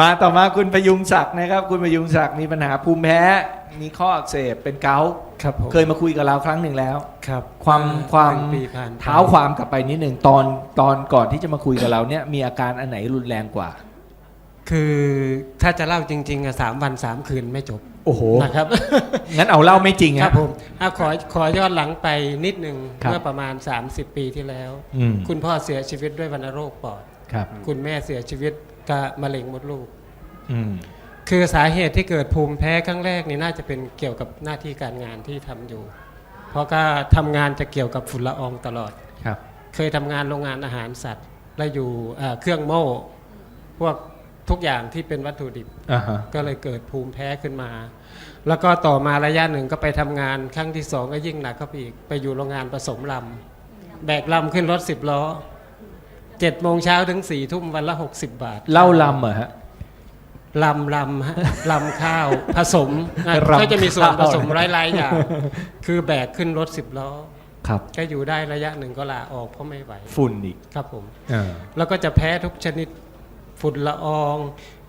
มาต่อมาคุณพยุงศักดิ์นะครับ คุณพยุงศักดิ์มีปัญหาภูมิแพ้ มีข้ออักเสบเป็นเกาต์ครับผมเคยมาคุยกับเราครั้งหนึ่งแล้ว ครับความเมื่อความหนึ่งปีผ่านไป เท้าความกลับไปนิดหนึ่งตอนตอนก่อนที่จะมาคุยกับเราเนี่ยมีอาการอันไหนรุนแรงกว่า คือถ้าจะเล่าจริงๆอะสามวันสามคืนไม่จบโอ้โห นะครับ งั้นเอาเล่าไม่จริงครับฮะผมเอาขอขอย้อนหลังไปนิดหนึ่งครับ เมื่อประมาณ 30 ปีที่แล้ว อืมคุณพ่อเสียชีวิตด้วยวัณโรคปอด ครับ คุณแม่เสียชีวิต กับมะเร็งมดลูก อืม คือสาเหตุที่เกิดภูมิแพ้ครั้งแรกนี่น่าจะเป็นเกี่ยวกับหน้าที่การงานที่ทำอยู่ เพราะก็ทำงานจะเกี่ยวกับฝุ่นละอองตลอด ครับ เคยทำงานโรงงานอาหารสัตว์ และอยู่เอ่อเครื่องโม่พวกทุกอย่างที่เป็นวัตถุดิบ อ่าฮะ ก็เลยเกิดภูมิแพ้ขึ้นมา แล้วก็ต่อมาระยะหนึ่งก็ไปทำงานครั้งที่สองก็ยิ่งหนักเข้าไปอีก ไปอยู่โรงงานผสมลำแบกลำขึ้นรถสิบล้อ เจ็ดโมงเช้าถึงสี่ทุ่มวันละหกสิบบาทเล่าลำเหรอฮะ ลำลำฮะลำข้าวผสมนะลำก็จะมีส่วนข้าว ผสมหลายๆอย่างคือแบกขึ้นรถสิบล้อ ครับ ก็อยู่ได้ระยะหนึ่งก็ลาออกเพราะไม่ไหวฝุ่นอีกครับผมอ่าแล้วก็จะแพ้ทุกชนิดฝุ่นละออง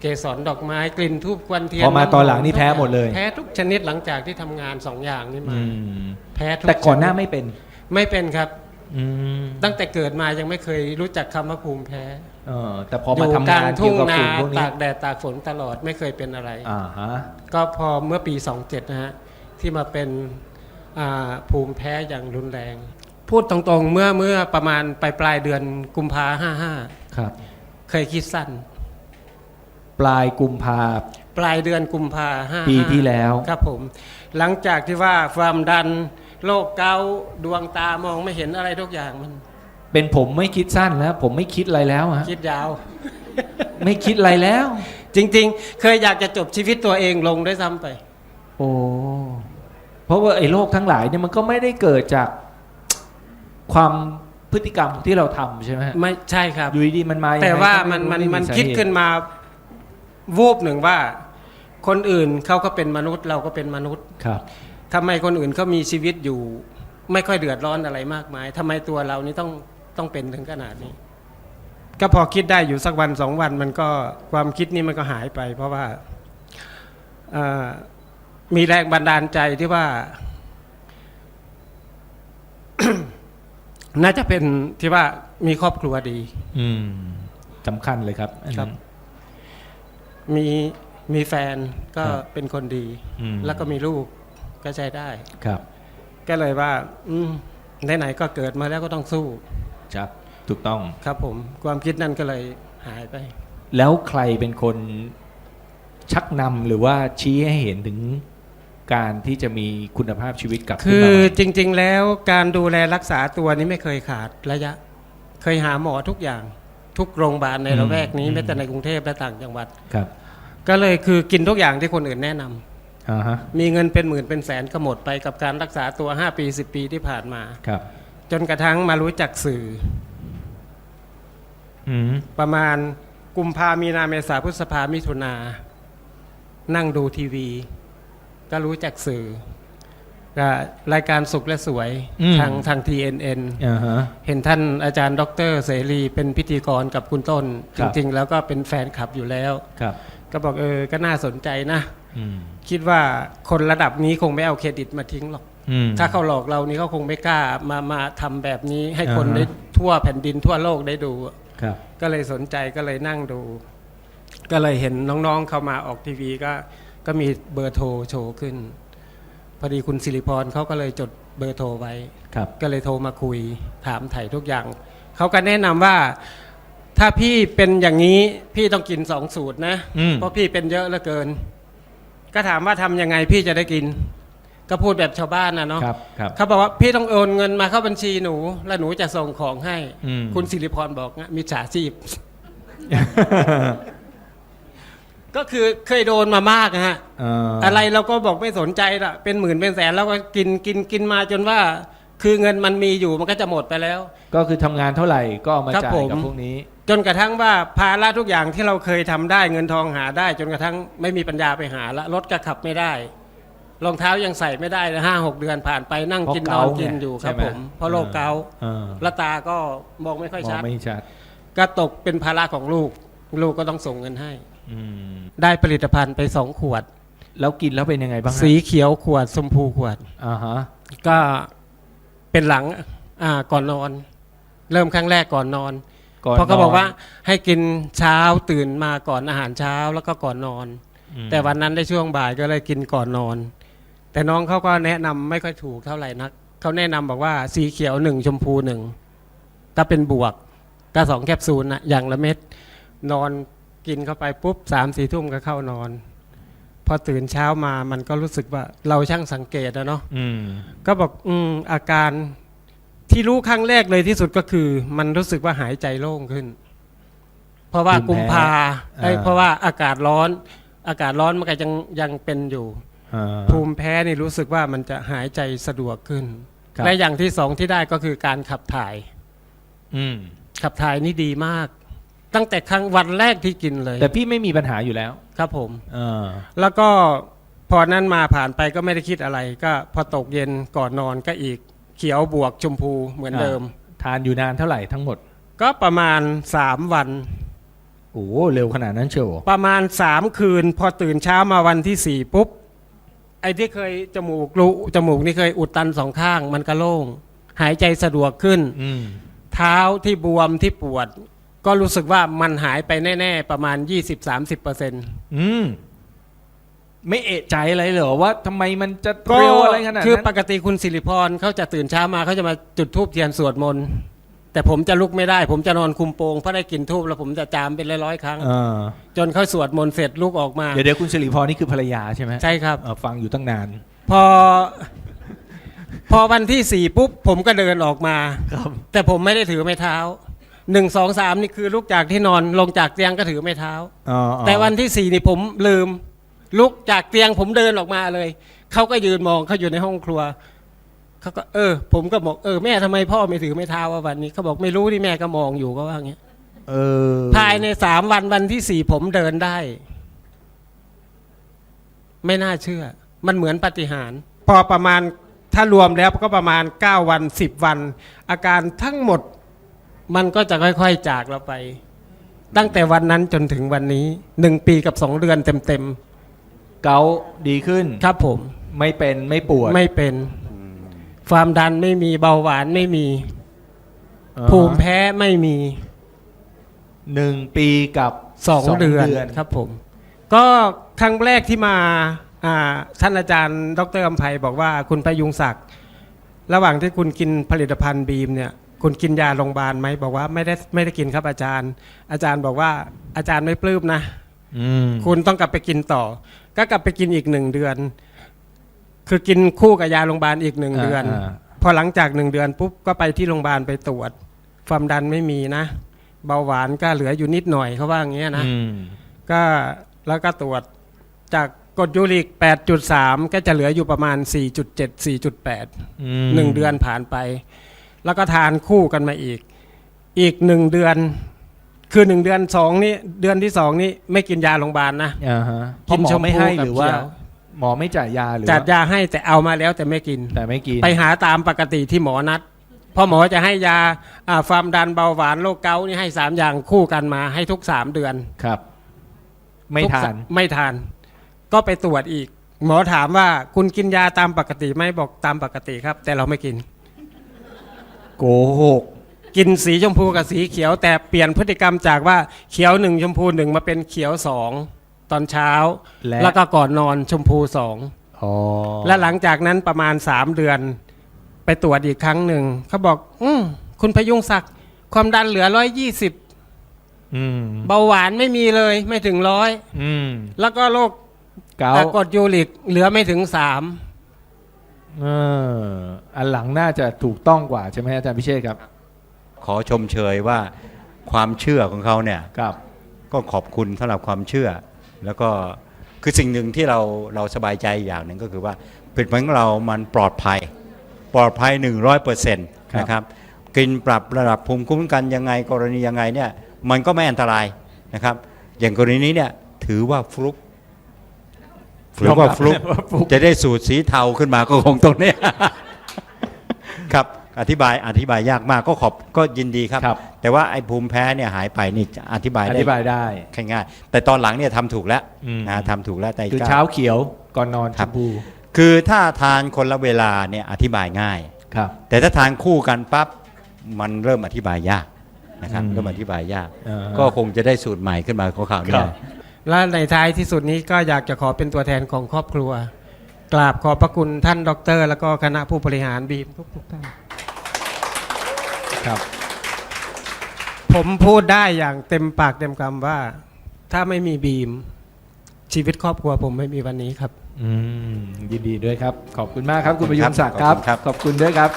เกสรดอกไม้กลิ่นทูบควันเทียนพอมาตอนหลังนี่แพ้หมดเลยแพ้ทุกชนิดหลังจากที่ทำงานสองอย่างนี้มา อืมแพ้ทุกแต่ก่อนหน้าชดไม่เป็น ไม่เป็นครับ อืมตั้งแต่เกิดมายังไม่เคยรู้จักคำว่าภูมิแพ้เออแต่พออมายู่ทำกลางงานทุ่เกี่ยวกับงนาฝุ่นพวกนี้ตากแดดตากฝนตลอดไม่เคยเป็นอะไร อ่าฮะก็พอเมื่อปี 27 นะฮะ ที่มาเป็นอ่าภูมิแพ้อย่างรุนแรง พูดตรงๆเมื่อเมื่อประมาณปลายปลายๆเดือนกุมภาห้าห้าครับ เคยคิดสั้น ปลายกุมภาปลายเดือนกุมภาห้าปีที่แล้วครับผม หลังจากที่ว่าความดัน โรคเกาต์ดวงตามองไม่เห็นอะไรทุกอย่างมัน เป็นผมไม่คิดสั้นแล้ว ผมไม่คิดอะไรแล้วฮะคิดยาว ไม่คิดอะไรแล้ว จริง ๆ เคยอยากจะจบชีวิตตัวเองลงด้วยซ้ำไป โอ้เพราะว่าไอ้โรคทั้งหลายเนี่ยมันก็ไม่ได้เกิดจากความพฤติกรรมที่เราทำใช่ไหมฮะไม่ใช่ครับ อยู่ดีๆมันมายังไงแต่ว่าก็มันไรู้มันไมันสาคิดเหตุขึ้นมาวูบหนึ่งว่า คนอื่นเขาก็เป็นมนุษย์เราก็เป็นมนุษย์ ครับ ทำไมคนอื่นเขามีชีวิตอยู่ ไม่ค่อยเดือดร้อนอะไรมากมายทำไมตัวเรานี่ต้องต้องเป็นถึงขนาดนี้ ก็พอคิดได้อยู่สักวันสองวันมันก็ความคิดนี้มันก็หายไป เพราะว่าเอ่อมีแรงบันดาลใจที่ว่า น่าจะเป็นที่ว่ามีครอบครัวดี อืมสำคัญเลยครับอันครันั้นบมีมีแฟนก็ครับเป็นคนดีอืมแล้วก็มีลูก ก็ใช้ได้ ครับ ก็เลยว่า อืมไหนๆก็เกิดมาแล้วก็ต้องสู้ ครับ ถูกต้อง ครับผม ความคิดนั่นก็เลยหายไป แล้วใครเป็นคนชักนำหรือว่าชี้ให้เห็นถึงการที่จะมีคุณภาพชีวิตกลับคืขึ้นอมาใหม่จริง ๆ แล้วการดูแลรักษาตัวนี้ไม่เคยขาดระยะ เคยหาหมอทุกอย่าง ทุกโรงพยาบาลในละแวกนี้แม้แต่ในกรุงเทพและต่างจังหวัด ครับ ก็เลยคือกินทุกอย่างที่คนอื่นแนะนำ อ่าฮะมีเงินเป็นหมื่นเป็นแสนก็หมดไปกับการรักษาตัว 5 ปี 10 ปีที่ผ่านมา ครับ จนกระทั่งมารู้จักสื่อ อืมประมาณกุมภามีนาเมษาพฤษภามิถุนา นั่งดูทีวี ก็รู้จักสื่อก็รายการสุขและสวยทางทาง TNN อ่าฮะ เห็นท่านอาจารย์ ดรเสรีเป็นพิธีกรกับคุณต้น คจรับ ริง ๆ แล้วก็เป็นแฟนคลับอยู่แล้ว ครับ ก็บอกเออก็น่าสนใจนะอืม คิดว่าคนระดับนี้คงไม่เอาเครดิตมาทิ้งหรอกอืมถ้าเขาหลอกเรานี่เขาคงไม่กล้ามามาทำแบบนี้ ให้คนอ่าฮะได้ทั่วแผ่นดินทั่วโลกได้ดูครับก็เลยสนใจก็เลยนั่งดู ก็เลยเห็นน้องๆเข้ามาออกทีวีก็ก็มีเบอร์โทรโชว์ขึ้น พอดีคุณสิริพรเขาก็เลยจดเบอร์โทรไว้ครับก็เลยโทรมาคุยถามไถ่ทุกอย่างเขาก็แนะนำว่าถ้าพี่เป็นอย่างนี้พี่ต้องกินสองสูตรนะอืมเพราะพี่เป็นเยอะเหลือเกิน ก็ถามว่าทำยังไงพี่จะได้กิน ก็พูดแบบชาวบ้านนะเนาะครับครับ เขาบอกว่าพี่ต้องโอนเงินมาเข้าบัญชีหนู แล้วหนูจะส่งของให้ อืม คุณสิริพรบอกนะมิจฉาชีพ ก็คือเคยโดนมามากนะฮะ เอออะไรเราก็บอกไม่สนใจละเป็นหมื่นเป็นแสนแล้วก็กินกินกินมาจนว่า คือเงินมันมีอยู่มันก็จะหมดไปแล้ว ก็คือทำงานเท่าไหร่ก็เอามาครับจ่ายผม กับพวกนี้ จนกระทั่งว่าภาระทุกอย่างที่เราเคยทำได้เงินทองหาได้ จนกระทั่งไม่มีปัญญาไปหาละรถก็ขับไม่ได้รองเท้ายังใส่ไม่ได้เลยห้าหกเดือนผ่านไปนั่งกินเพนราะอนเกาต์กินอยู่ครับใช่ไหมผมเพราะโรคเกาต์เออและตาก็มองไม่ค่อยมองชัดไม่ชัดก็ตกเป็นภาระของลูก ลูกก็ต้องส่งเงินให้อืมได้ผลิตภัณฑ์ไปสองขวด แล้วกินแล้วเป็นยังไงบ้างฮะสีเขียวขวดชมพูขวดอ่าฮะก็เป็นหลังอ่าก่อนนอน เริ่มครั้งแรกก่อนนอน ก่อนเพราะเขานนบอกว่าให้กินเช้าตื่นมาก่อนอาหารเช้าแล้วก็ก่อนนอน อืมแต่วันนั้นได้ช่วงบ่ายก็เลยกินก่อนนอน แต่น้องเขาก็แนะนำไม่ค่อยถูกเท่าไหร่นักเขาแนะนำบอกว่าสีเขียวหนึ่งชมพูหนึ่งถ้าเป็นบวกก็สองแคปซูลนะอย่างละเม็ดนอนกินเข้าไปปุ๊บสามสี่ทุ่มก็เข้านอน พอตื่นเช้ามามันก็รู้สึกว่าเราช่างสังเกตนะเนาะ อืม ก็บอกอืมอาการ ที่รู้ครั้งแรกเลยที่สุดก็คือ มันรู้สึกว่าหายใจโล่งขึ้น เพราะว่ากุมภาเอ้ยเพราะว่าอากาศร้อน อากาศร้อนมันก็ยังยังเป็นอยู่ อ่า ภูมิแพ้นี่รู้สึกว่ามันจะหายใจสะดวกขึ้น ครับ และอย่างที่สองที่ได้ก็คือการขับถ่าย อืมขับถ่ายนี่ดีมาก ตั้งแต่ครั้งวันแรกที่กินเลยแต่พี่ไม่มีปัญหาอยู่แล้วครับผม เออแล้วก็พอนั้นมาผ่านไปก็ไม่ได้คิดอะไร ก็พอตกเย็นก่อนนอนก็อีก เขียวบวกชมพูเหมือนเดิม ทานอยู่นานเท่าไหร่ทั้งหมด ก็ประมาณสามวัน โอ้โหเร็วขนาดนั้นเชียวประมาณสามคืน พอตื่นเช้ามาวันที่สี่ปุ๊บ ไอ้ที่เคยจมูกรูจมูกนี่เคยอุดตันสองข้าง มันก็โล่ง หายใจสะดวกขึ้น อืมเท้าที่บวมที่ปวด ก็รู้สึกว่ามันหายไปแน่ ๆ ประมาณ 20-30%เปอร์เซ็นต์ อืม ไม่เอะใจอะไรเหรอว่าทำไมมันจะก็เร็วอะไรขนาดคือปนั้นกติคุณสิริพรเขาจะตื่นเช้ามาเขาจะมาจุดธูปเทียนสวดมนต์แต่ผมจะลุกไม่ได้ ผมจะนอนคุมโปงเพราะได้กลินธูปแล้วผมจะจามเป็นร้อยๆครั้ง เออจนเขาสวดมนต์เสร็จลุกออกมาเดี๋ยวเดี๋ยวคุณสิริพรนี่คือภรรยาใช่ไหมใช่ครับ เออฟังอยู่ตั้งนาน พอ พอวันที่สี่ปุ๊บ ผมก็เดินออกมา ครับ แต่ผมไม่ได้ถือไม้เท้าหนึ่งสองสามนี่คือลุกจากที่นอนลงจากเตียงก็ถือไม้เท้า อ๋ออ๋อแต่วันที่สี่นี่ผมลืม ลุกจากเตียงผมเดินออกมาเลย เขาก็ยืนมองเขาอยู่ในห้องครัวเขาก็เออ ผมก็บอกเออแม่ทำไมพ่อไม่ถือไม้เท้าว่าวันนี้เขาบอกไม่รู้ที่แม่ก็มองอยู่ก็ว่าอย่างเงี้ยเออ ภายในสามวันวันที่สี่ผมเดินได้ ไม่น่าเชื่อ มันเหมือนปาฏิหารย์พอประมาณถ้ารวมแล้วก็ประมาณ9วัน10วัน อาการทั้งหมด มันก็จะค่อยๆจากเราไป ตั้งแต่วันนั้นจนถึงวันนี้หนึ่งปีกับสองเดือนเต็ม เกาต์ดีขึ้นๆครับผมไม่เป็นไม่ปวดไม่เป็น ความดันไม่มีเบาหวานไม่มี อ่าภูมิแพ้ไม่มีหนึ่งปีกับสองเดือนครับผม ก็ครั้งแรกที่มาอ่าท่านอาจารย์ ดรอำไพบอกว่าคุณประยุงศักดิ์ระหว่างที่คุณกินผลิตภัณฑ์บีมเนี่ย คุณกินยาโรงพยาบาลไหมบอกว่าไม่ได้ไม่ได้กินครับอาจารย์ อาจารย์บอกว่าอาจารย์ไม่ปลื้มนะ อืมคุณต้องกลับไปกินต่อ ก็กลับไปกินอีกหนึ่งเดือน คือกินคู่กับยาโรงพยาบาลอีกหนึ่งเดือนาพอหลังจากหนึ่งเดือนปุ๊บก็ไปที่โรงพยาบาลไปตรวจ ความดันไม่มีนะ เบาหวานก็เหลืออยู่นิดหน่อยเขาว่าอย่างเงี้ยนะอืมก็แล้วก็ตรวจจากกรดยูริก 8.3 ก็จะเหลืออยู่ประมาณ 4.7 4.8อืมหนึ่งเดือนผ่านไป แล้วก็ทานคู่กันมาอีก อีกหนึ่งเดือน คือหนึ่งเดือนสองนี่เดือนที่สองนี่ไม่กินยาโรงพยาบาลนะ อ่าฮะกินเพราะหมอชมพูไม่ให้กับหรือว่าเขียวหมอไม่จ่ายยาหรือจัดว่ายาให้แต่เอามาแล้วแต่ไม่กิน แต่ไม่กิน ไปหาตามปกติที่หมอนัดเพอหมอจะให้ยาอ่าความดันเบาหวานโรคเกาต์นี่ให้สามอย่างคู่กันมาให้ทุกสามเดือน ครับ ไม่ทุกทาสันไม่ทาน ก็ไปตรวจอีก หมอถามว่าคุณกินยาตามปกติไหมบอกตามปกติครับ แต่เราไม่กิน โกหก กินสีชมพูกับสีเขียว แต่เปลี่ยนพฤติกรรมจากว่าเขียวหนึ่งชมพูหนึ่งมาเป็นเขียวสองตอนเช้า และ แล้วก็ก่อนนอนชมพูสอง อ๋อและหลังจากนั้นประมาณสามเดือน ไปตรวจอีกครั้งหนึ่งเขาบอก อืมคุณพยุงศักดิ์ความดันเหลือร้อยยี่สิบอืมเบาหวานไม่มีเลยไม่ถึงร้อยอืมแล้วก็โรคเกาอะต์กรดยูริกเหลือไม่ถึงสามเอออันหลังน่าจะถูกต้องกว่าใช่ไหมอาจารย์พิเชษครับ ขอชมเชยว่าความเชื่อของเขาเนี่ยครับก็ขอบคุณสำหรับความเชื่อ แล้วก็คือสิ่งหนึ่งที่เราเราสบายใจอย่างหนึ่งก็คือว่าผลิตภัณฑ์ของเรามันปลอดภัย ปลอดภัย 100%นะครับกินปรับระดับภูมิคุ้มกันยังไงกรณียังไงเนี่ยมันก็ไม่อันตรายนะครับ อย่างกรณีนี้เนี่ยถือว่าฟลุกถือว่าฟลุกยอมรับว่าฟลุกจะได้สูตรสีเทาขึ้นมาก็คงตรงเนี้ยครับ อธิบายอธิบายยากมากก็ขอบก็ยินดีครับ ครับ แต่ว่าไอ้ภูมิแพ้เนี่ยหายไปนี่จะอธิบายอได้ธิบายได้ ง่ายๆแต่ตอนหลังเนี่ยทำถูกแล้วอืม นะทำถูกแล้วแต่คือก็เช้าเขียวก่อนนอนชครับมพูคือถ้าทานคนละเวลาเนี่ยอธิบายง่าย ครับ แต่ถ้าทานคู่กันปั๊บมันเริ่มอธิบายยากนะครับอืมเริ่มอธิบายยาก อ่า ก็คงจะได้สูตรใหม่ขึ้นมาของข่าวคเนี่รัยบและในท้ายที่สุดนี้ก็อยากจะขอเป็นตัวแทนของครอบครัว กราบขอบพระคุณท่านดอกเตอรแล้วก็คณะผู้บริหารบีมทุกๆท่าน ครับ ผมพูดได้อย่างเต็มปากเต็มคำว่า ถ้าไม่มีบีม ชีวิตครอบครัวผมไม่มีวันนี้ครับ อืมยินดีด้วยครับ ขอบคุณมากครับคุณขอบปคุณระยุครับทธ์ศักดิ์ครับ ขอบคุณครับขอบคุณด้วยครับ